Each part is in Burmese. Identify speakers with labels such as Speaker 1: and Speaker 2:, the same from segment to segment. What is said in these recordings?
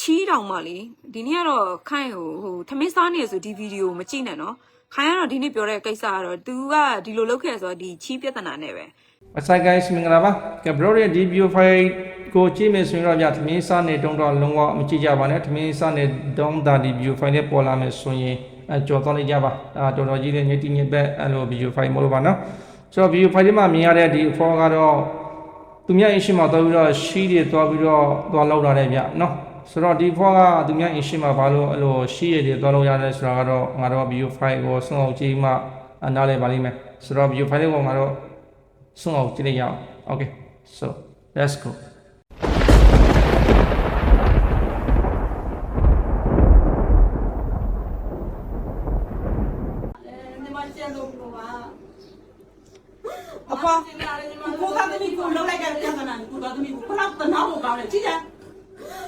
Speaker 1: ချီးတောင်မှလေဒီနေ့ကတော့ခိုင်းဟိုဟိုထမင်းစားနေရဆိုဒီဗီဒီယိုမကြည့်နဲ့နော်ခိုင်းကတော့ဒီနေ့ပြောတဲ့ကိစ္စကတော့ तू ကဒီလိုလုပ်ခဲ့ဆိုတော့ဒီချီးပြဿနာနဲ့ပဲ
Speaker 2: အဆိုင် guys မင်္ဂလာပါကဲ bro ရဲ့ဒီ video file ကိုကြည့်မယ်ဆိုရင်တော့ညသမင်းစားနေတုံးတော့လုံးဝမကြည့်ကြပါနဲ့သမင်းစားနေတုံးတာဒီ video file နဲ့ပေါ်လာမယ်ဆိုရင်အကြော်သွားလိုက်ကြပါအာတော်တော်ကြီးတဲ့ညတိညက်ပဲအဲ့လို video file မလို့ပါနော်ဆိုတော့ video file ဒီမှာမြင်ရတဲ့ဒီ for ကတော့သူများ issue မှာတော့ပြီးတော့ sheet တွေသွားပြီးတော့သွားလောက်လာတဲ့ဗျနော် ဆိုတော့ဒီ for ကသူများ issue မှာဘာလို့အဲ့လို sheet တွေသွားလောက်ရတယ်ဆိုတာကတော့ငါတို့ video file ကိုစုံအောင်ကြည့်မှနားလည်ပါလိမ့်မယ်ဆိုတော့ video file ကိုငါတို့ဆုံးအောင်ကြည့်လိုက်ရအောင် okay so let's go
Speaker 3: ညီမကျန်လို့ဘလို့ပါ
Speaker 4: အဖွာ
Speaker 3: ကျန်လာတယ်ညီမ
Speaker 4: ကိုသားသမီးကိုလောက်လိုက်တဲ့ပြဿနာကိုသားသမီးကိုဘလောက်တနာဖို့ကောင်းလဲကြည့်ကြ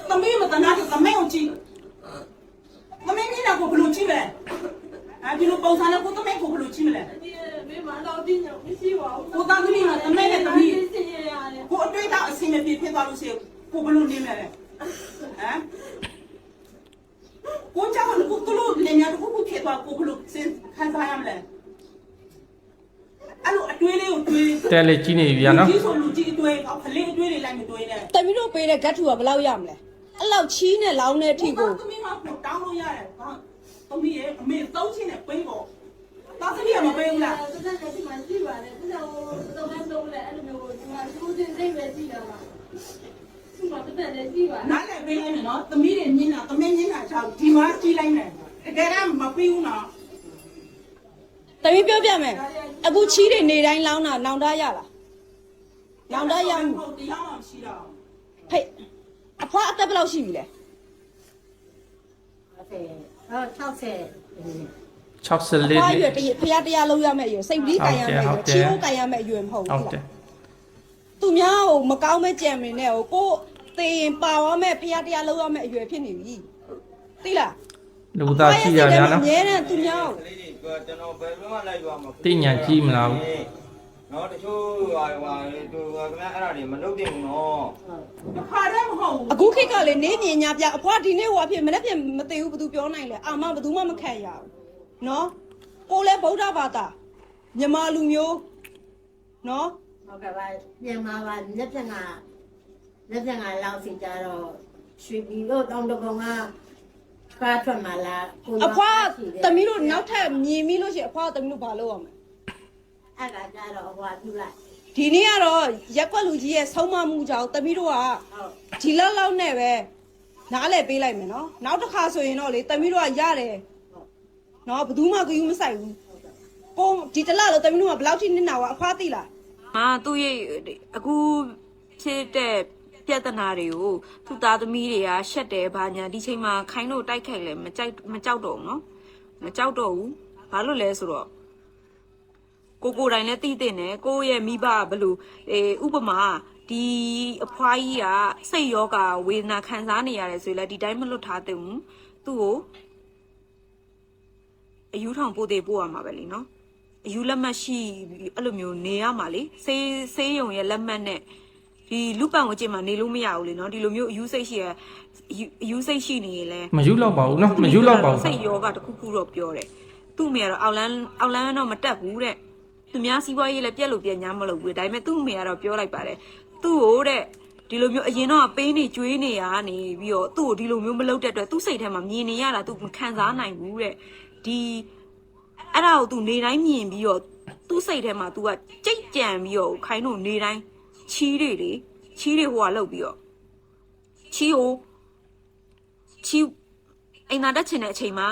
Speaker 4: သမီးမတနာတဲ့သမီးကိုကြည့်သမီးကြီးကကိုဘလို့ကြည့်မလဲအဲဒီလိုပုံစံနဲ့ကိုသမီးကိုဘလို့ကြည့်မလဲ
Speaker 3: ဒီမေမတော့ဒီညမရှိပါဘူး
Speaker 4: ကိုသားသမီးကသမီးနဲ့သမီး
Speaker 3: စင်ရရတယ်
Speaker 4: ကိုအတွေ့အကြုံအစီအမပြေဖြစ်သွားလို့ရှိရင်ကိုဘလို့နေမလဲဟမ်ကိုကြောင့်ကိုကလို့နေများကိုကိုဖြစ်သွားကိုဘလို့စင်ခံစားရမလဲအဲ့လိုအတွေ့လေးကိုတွေ့
Speaker 2: တဲလေကြီးနေပြီဗျာနော်
Speaker 4: ဒီဆိုလူကြီးအတွေ့အောက်ကလေးအတွေ့လေးလိုက်မတွေ့နဲ့
Speaker 5: တမီးတို့ပေးတဲ့ဂတ်ထူကဘယ်လောက်ရမလဲ အဲ့လောက်ချီးနဲ့လောင်းတဲ့အထိကို
Speaker 4: သမီးကကိုတောင်းလို့ရတယ်ဟာသမီးရဲ့အမေသုံးချင်းနဲ့ပေးပေါ့တာသမီးကမပေးဘူးလား
Speaker 3: စတဲ့ဒီမှာရှိပါတယ်ဒီတော့တော့မဆုံးလဲအဲ့လိုမျိုးဒီမှာသူစင်စိတ်ပဲရှိတာပါဒီမှာတက်တယ်ရှိပါ
Speaker 4: နားလည်းပေးလိုက်မယ်နော်သမီးတွေညင်းတာသမီးညင်းတာချောက်ဒီမှာကြည့်လိုက်မယ်တကယ်တော့မပေးဘူးနော်
Speaker 5: တမီးပြောပြမယ်အခုချီးတွေနေတိုင်းလောင်းတာနောင်တရလားနောင်တရ
Speaker 4: ဟုတ်တရားမှမရှိတော့
Speaker 5: ဖိတ်အ ဖွားအသက်ဘယ်လောက်ရှိပြီလဲ
Speaker 2: 64
Speaker 5: အဖွား
Speaker 2: နှစ်
Speaker 5: ရွယ်တရဖျားတရားလုံးရမယ့်အရွယ်စိတ်ပလီတိုင်ရမယ့်အရွ
Speaker 2: ဟုတ်
Speaker 5: ယ်
Speaker 2: တယ်
Speaker 5: ချီးဖို့တိုင်ရမယ့်အရွယ်မဟုတ်
Speaker 2: ဟုတ်
Speaker 5: ဘူး
Speaker 2: တယ်
Speaker 5: လားသူများဟိုမကောင်းမဲ့ကြံမင်းနဲ့ဟိုကိုသေရင်ပါဝါမဲ့ဖျားတရားလုံးရမယ့်အရွယ်ဖြစ်နေပြီသိလား
Speaker 2: လူသားကြည့်ရဗျာနော်
Speaker 5: အမြဲတမ်းသူများကို
Speaker 6: ကလေးတွေကကျွန်တော်ဘယ်လိုမှလိုက်ရွာမှာ
Speaker 2: သိညာကြည့်မလားဘူး
Speaker 6: နော်တချို့ဟာဟာသူကခင်ဗျအဲ့ဒါတွေမလုပ်တင်ဘူးနော်
Speaker 4: တစ်ခါတည်းမဟုတ်ဘူး
Speaker 5: အခုခေတ်ကလေနေမြင်ညာပြအဖွားဒီနေ့ဟိုအဖြစ်မနေ့ပြန်မသိဘူးဘယ်သူပြောနိုင်လဲအာမဘယ်သူမှမခံရဘူးနော်ကိုလည်းဗုဒ္ဓဘာသာမြန်မာလူမျိုးနော်
Speaker 7: ဟုတ်ကဲ့ပါမြန်မာပါလက်ဖြတ်ကလက်ဖြတ်ကလောက်စီကြတော့ရွှေပြည်တို့တောင်တကုံကခွာထွက်มาလားကို
Speaker 5: အဖွားသမီးတို့နောက်ထပ်မြင်ပြီးလို့ရှိရင်အဖွားသမီးတို့ဘာလုပ်ရမလဲ
Speaker 7: အဲ့ဒါကြတော့ဟိုကပြုလိုက်
Speaker 5: ဒီနေ့ကတော့ရက်ကွက်လူကြီးရဲ့ဆုံးမမှုကြောင့်သမီးတို့က
Speaker 7: ဟုတ်
Speaker 5: ဒီလောက်လောက်နဲ့ပဲနားလဲပေးလိုက်မယ်နော်နောက်တစ်ခါဆိုရင်တော့လေသမီးတို့ကရတယ်နော်ဘယ်သူမှကြည့်မဆိုင်ဘူးကိုဒီတစ်လလို့သမီးတို့ကဘယ်လောက်ထိနစ်နာဝအဖွားသိလား
Speaker 1: အာသူ့ရဲ့အခုဖြစ်တဲ့ပြဿနာတွေကိုသူ့သားသမီးတွေကရှက်တယ်ဘာညာဒီချိန်မှာခိုင်းလို့တိုက်ခိုက်လဲမကြိုက်မကြောက်တော့ဘူးနော်မကြောက်တော့ဘူးဘာလို့လဲဆိုတော့ ကိုကိုယ်တိုင်လည်းသိတဲ့နဲ့ကိုယ့်ရဲ့မိဘကဘယ်လို့အေးဥပမာဒီအဖွားကြီးကစိတ်ယောဂဝေဒနာခံစားနေရတယ်ဆိုရင်လည်းဒီတိုင်းမလွတ်ထားသင့်ဘူးသူ့ကိုအယူထောင်ပို့သေးပို့ရမှာပဲလीနော်အယူလက်မှတ်ရှိပြီးအဲ့လိုမျိုးနေရမှာလေဆေးဆေးရုံရဲ့လက်မှတ်နဲ့ဒီလူပန်ဝင်ကျင်မှာနေလို့မရဘူးလေနော်ဒီလိုမျိုးအယူစိတ်ရှိရအယူအယူစိတ်ရှိနေရင်လဲ
Speaker 2: မယူတော့ပါဘူးနော်မယူတော့ပါဘူး
Speaker 1: စိတ်ယောဂတစ်ခုခုတော့ပြောတယ်သူ့မေကတော့အောက်လန်းအောက်လန်းတော့မတက်ဘူးတဲ့ သူများစီးပွားရေးလည်းပြက်လို့ပြက်ညာမလို့ဘူးဒါပေမဲ့သူ့မေကတော့ပြောလိုက်ပါတယ်သူ့ကိုတဲ့ဒီလိုမျိုးအရင်တော့ပေးနေကျွေးနေရနေပြီးတော့သူ့ကိုဒီလိုမျိုးမလုပ်တဲ့အတွက်သူ့စိတ်ထဲမှာမြင်နေရတာသူမခံစားနိုင်ဘူးတဲ့ဒီအဲ့ဒါကို तू နေတိုင်းမြင်ပြီးတော့သူ့စိတ်ထဲမှာ तू ကကြိတ်ကြံပြီးတော့ခိုင်းလို့နေတိုင်းချီးတွေလေချီးတွေဟိုကလောက်ပြီးတော့ချီးကိုချီးအိမ်သာတက်ချင်တဲ့အချိန်မှာ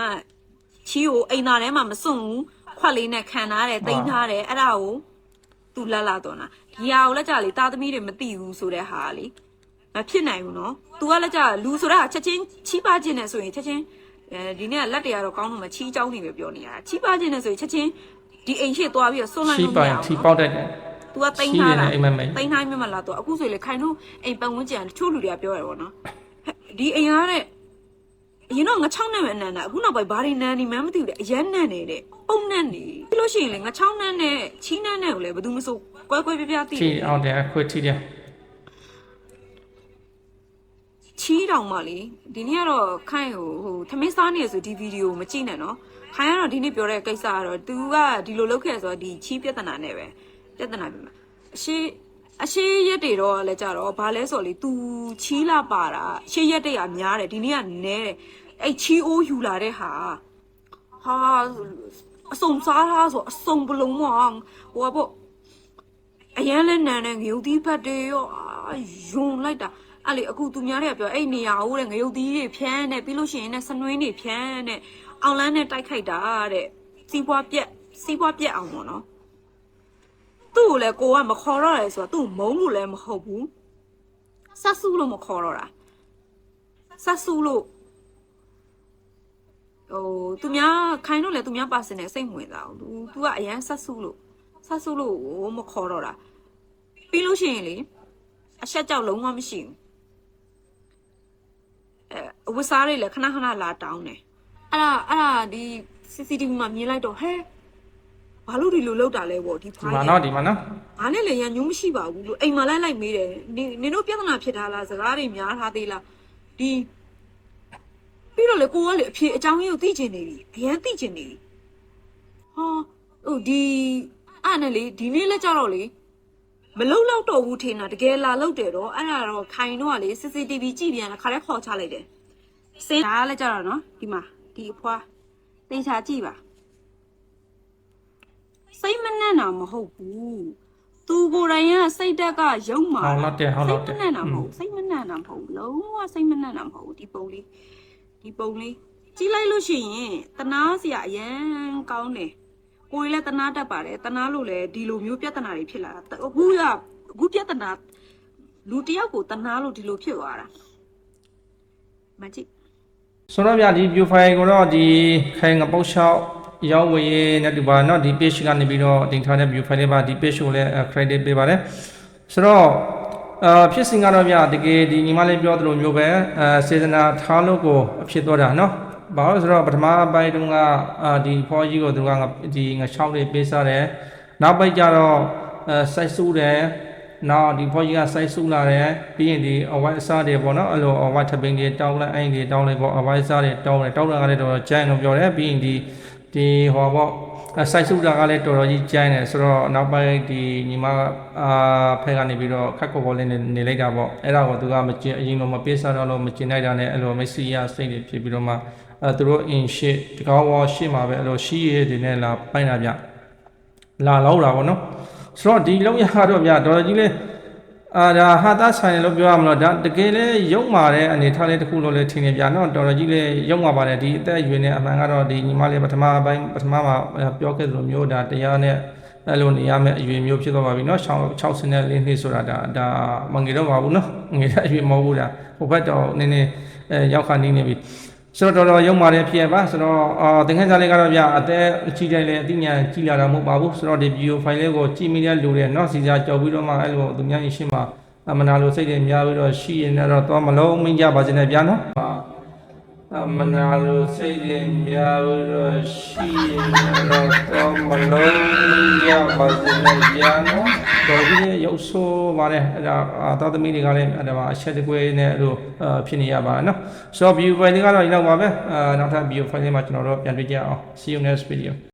Speaker 1: ချီးကိုအိမ်သာထဲမှာမစွန့်ဘူး ခွက်လေးနဲ့ခံထားတယ်တိမ့်ထားတယ်အဲ့ဒါကိုသူလတ်လာတော့နာဒီဟာကိုလက်ကြလေတာသမီးတွေမသိဘူးဆိုတဲ့ဟာလေမဖြစ်နိုင်ဘူးနော်။ तू ကလက်ကြလူဆိုတာချက်ချင်းချီးပါခြင်းနဲ့ဆိုရင်ချက်ချင်းအဲဒီနေ့ကလက်တရတော့ကောင်းလို့မချီးကြောင်းနေပဲပြောနေတာ။ချီးပါခြင်းနဲ့ဆိုရင်ချက်ချင်းဒီအိမ်ရှိသွားပြီးတော့ဆွန့်လိုက်လို့မရဘူး။
Speaker 2: ချီးပေါက်တတ်တယ်။
Speaker 1: तू ကတိမ့်ထားတာ။
Speaker 2: တိမ့်ထားမြ
Speaker 1: င်မလား तू အခုဆိုရင်လေခိုင်တို့အိမ်ပတ်ဝန်းကျင်တချို့လူတွေကပြောရပါတော့နော်။ဒီအိမ်ကတဲ့ အရင်တော့ငါ6နဲ့ပဲနန်းတာအခုနောက်ပိုင်းဘာတွေနန်းနေမှန်းမသိဘူးတဲ့အရန်နန်းနေတဲ့ပုံနန်းနေပြီးလို့ရှိရင်လေငါ6နန်းနဲ့ချီးနန်းနဲ့ကိုလည်းဘယ်သူမှမစိုးကွဲကွဲပြားပြားသိ
Speaker 2: ချီ
Speaker 1: တယ်
Speaker 2: အောင်တယ်အခွေချီတယ်
Speaker 1: ချချီးတောင်မှလေဒီနေ့ကတော့ခိုင်းဟိုဟိုသမင်းစားနေရဆိုဒီဗီဒီယိုမကြည့်နဲ့နော်ခိုင်းကတော့ဒီနေ့ပြောတဲ့ကိစ္စကတော့ तू ကဒီလိုလုပ်ခဲ့ဆိုတော့ဒီချီးပြဿနာနဲ့ပဲပြဿနာပြမှာအရှိ အရှိရက်တွေတော့လည်းကြတော့ဘာလဲဆိုတော့လေ तू ချီးလာပါတာရှေ့ရက်တွေကများတယ်ဒီနေ့ကနဲတယ်အဲ့ချီးအိုးယူလာတဲ့ဟာဟာအစုံစားလားဆိုအစုံပလုံးမအောင်ဟိုကပေါ့အရန်လဲနန်တဲ့ငရုတ်သီးဖတ်တွေရောအာယုံလိုက်တာအဲ့လေအခုသူများတွေကပြောအဲ့နေရာဟိုတဲ့ငရုတ်သီးတွေဖြန်းတဲ့ပြီးလို့ရှိရင်နဲ့စနွင်းတွေဖြန်းတဲ့အောင်လန်းနဲ့တိုက်ခိုက်တာတဲ့စီးပွားပြက်စီးပွားပြက်အောင်ပေါ့နော် သူ့ကိုလည်းကိုကမခေါ်တော့ရဲဆိုတော့သူ့မုန်းလို့လည်းမဟုတ်ဘူးဆက်စုလို့မခေါ်တော့တာဆက်စုလို့ဟိုသူများခိုင်းလို့လည်းသူများပါစင်နဲ့စိတ်မဝင်စားဘူး तू तू ကအရန်ဆက်စုလို့ဆက်စုလို့မခေါ်တော့တာပြီးလို့ရှိရင်လေအဆက်ကြောက်လုံးဝမရှိဘူးအဲအဝတ်စားတွေလည်းခဏခဏလာတောင်းတယ်အဲ့ဒါအဲ့ဒါဒီ CCTV မှာမြင်လိုက်တော့ဟဲ ဘာလို့ဒီလိုလောက်တာလဲပေါ့ဒီ
Speaker 2: ဒီ
Speaker 1: ဖိုင်
Speaker 2: မှာနော်ဒီမှာနော်
Speaker 1: ငါနဲ့လည်းရန်ညုံမရှိပါဘူးလို့အိမ်မှာလိုက်လိုက်မေးတယ်နင်နင်တို့ပြဿနာဖြစ်တာလားစကားတွေများထားသေးလားဒီပြီးတော့လေကိုကလေအဖြေအကြောင်းရင်းကိုသိချင်နေပြီအရင်သိချင်နေပြီဟာဟိုဒီအဲ့နဲ့လေဒီနေ့လက်ကြတော့လေမလုံလောက်တော့ဘူးထင်တာတကယ်လာလောက်တယ်တော့အဲ့ဒါတော့ခိုင်တော့ကလေ CCTV ကြည့်ပြန်လာခါလဲခေါ်ချလိုက်တယ်စင်ဒါလည်းကြတော့နော်ဒီမှာဒီအဖွားတင်ချာကြည့်ပါ စိတ်မနှံ့တာမဟုတ်ဘူးသူကိုယ်တိုင်ကစိတ်တက်ကရုံမာ
Speaker 2: ဟောင်းလောက်တယ်ဟောင်း
Speaker 1: စိ
Speaker 2: လော
Speaker 1: တ်
Speaker 2: က်
Speaker 1: မ
Speaker 2: တယ်
Speaker 1: နှံ့တာမဟုတ်ဘူးစိတ်မနှံ့တာမဟုတ်ဘူးလုံးဝစိတ်မနှံ့တာမဟုတ်ဘူးဒီပုံလေးဒီပုံလေးကြည့်လိုက်လို့ရှိရင်တနာစရာအရန်ကောင်းတယ်ကိုယ်လည်းတနာတတ်ပါတယ်တနာလို့လည်းဒီလိုမျိုးပြဿနာတွေဖြစ်လာတာအခုကအခုပြဿနာလူတစ်ယောက်ကိုတနာလို့ဒီလိုဖြစ်သွားတာမကြည့်
Speaker 2: ဆိုတော့ဗျာဒီ view file ကိုတော့ဒီခိုင်ငပုတ်လျှောက် ရောက်ဝေးနဲ့တူပါเนาะဒီ page ကနေပြီးတော့တင်ထားတဲ့ view file လေးပါဒီ page ကိုလည်း credit ပေးပါတယ်ဆိုတော့အာဖြစ်စဉ်ကတော့ဗျာတကယ်ဒီညီမလေးပြောသလိုမျိုးပဲအဲစေတနာထားလို့ကိုအဖြစ်တော့တာเนาะဘာလို့လဲဆိုတော့ပထမပိုင်းတုန်းကအာဒီဖောကြီးကိုသူကငါဒီငါချောင်းလေးပေးစားတယ်နောက်ပိုင်းကျတော့အဲစိုက်စုတယ်နောက်ဒီဖောကြီးကစိုက်စုလာတယ်ပြီးရင်ဒီအဝိုင်းအစားတွေပေါ့နော်အဲ့လိုအဝိုင်းထပင်းတွေတောင်းလိုက်အိမ်တွေတောင်းလိုက်ပေါ့အဝိုင်းအစားတွေတောင်းတယ်တောင်းတာကလည်းတော့ကျိုင်းလို့ပြောတယ်ပြီးရင်ဒီ ဒီဟောပေါ့အစိုက်စုတာကလည်းတော်တော်ကြီးကျိုင်းတယ်ဆိုတော့နောက်ပိုင်းဒီညီမအာဖဲကနေပြီးတော့ခက်ခေါ်ခေါ်လေးနေနေလိုက်တာပေါ့အဲ့ဒါကိုသူကမကျင်အရင်လိုမပေးစားတော့လို့မကျင်လိုက်တာနဲ့အဲ့လိုမက်ဆီယာစိတ်တွေဖြစ်ပြီးတော့မှအဲသူတို့အင်ရှစ်တကောင်းဝါရှစ်မှာပဲအဲ့လိုရှိရည်တွေနဲ့လာပိုင်းတာဗျလာလောက်တာပေါ့နော်ဆိုတော့ဒီလောက်ရတော့ဗျတော်တော်ကြီးလေး အာဒါဟာတာဆိုင်တယ်လို့ပြောရမလို့ဒါတကယ်လဲရုံမာတဲ့အနေထားလေးတစ်ခုလို့လည်းထင်နေပြနော်တော်တော်ကြီးလေးရုံမာပါတယ်ဒီအသက်အရွယ်နဲ့အမှန်ကတော့ဒီညီမလေးပထမပိုင်းပထမမှာပြောခဲ့သလိုမျိုးဒါတရားနဲ့အဲ့လိုနေရမယ့်အရွယ်မျိုးဖြစ်သွားပါပြီနော်60နဲ့လေးနှစ်ဆိုတာဒါဒါမငယ်တော့ပါဘူးနော်ငယ်တဲ့အရွယ်မဟုတ်ဘူးဒါဟိုဘက်တော့နည်းနည်းအဲရောက်ခါနေနေပြီ ဆိုတော့တော်တော်ရုံမာတဲ့ဖြစ်ပါဆိုတော့အာသင်္ခန်းစာလေးကတော့ဗျအသက်အကြီးတိုင်းလည်းအသိဉာဏ်ကြီးလာတာမဟုတ်ပါဘူးဆိုတော့ဒီ video file လေးကိုကြည့်မိတဲ့လူတွေနော်စီစာကြော်ပြီးတော့မှအဲ့လိုသူများကြီးရှင်းမှာအမနာလိုစိတ်တွေများပြီးတော့ရှိရင်တော့သွားမလုံးမင်းကြပါစေနဲ့ဗျာနော် အမနာလိုစိတ်တွေများပြီးတော့ရှိရင်တော့သွားမလုံးမင်းကြပါစေနဲ့ဗျာနော်တော်ကြီးရုပ်ဆိုးပါတယ်အဲ့ဒါအာသာသမီတွေကလည်းအဲ့ဒါအချက်တကွဲနဲ့အဲ့လိုအာဖြစ်နေရပါနော်ဆိုတော့ view file လေးကတော့ဒီလောက်ပါပဲအာနောက်ထပ် view file လေးမှာကျွန်တော်တို့ပြန်တွေ့ကြအောင် see you next video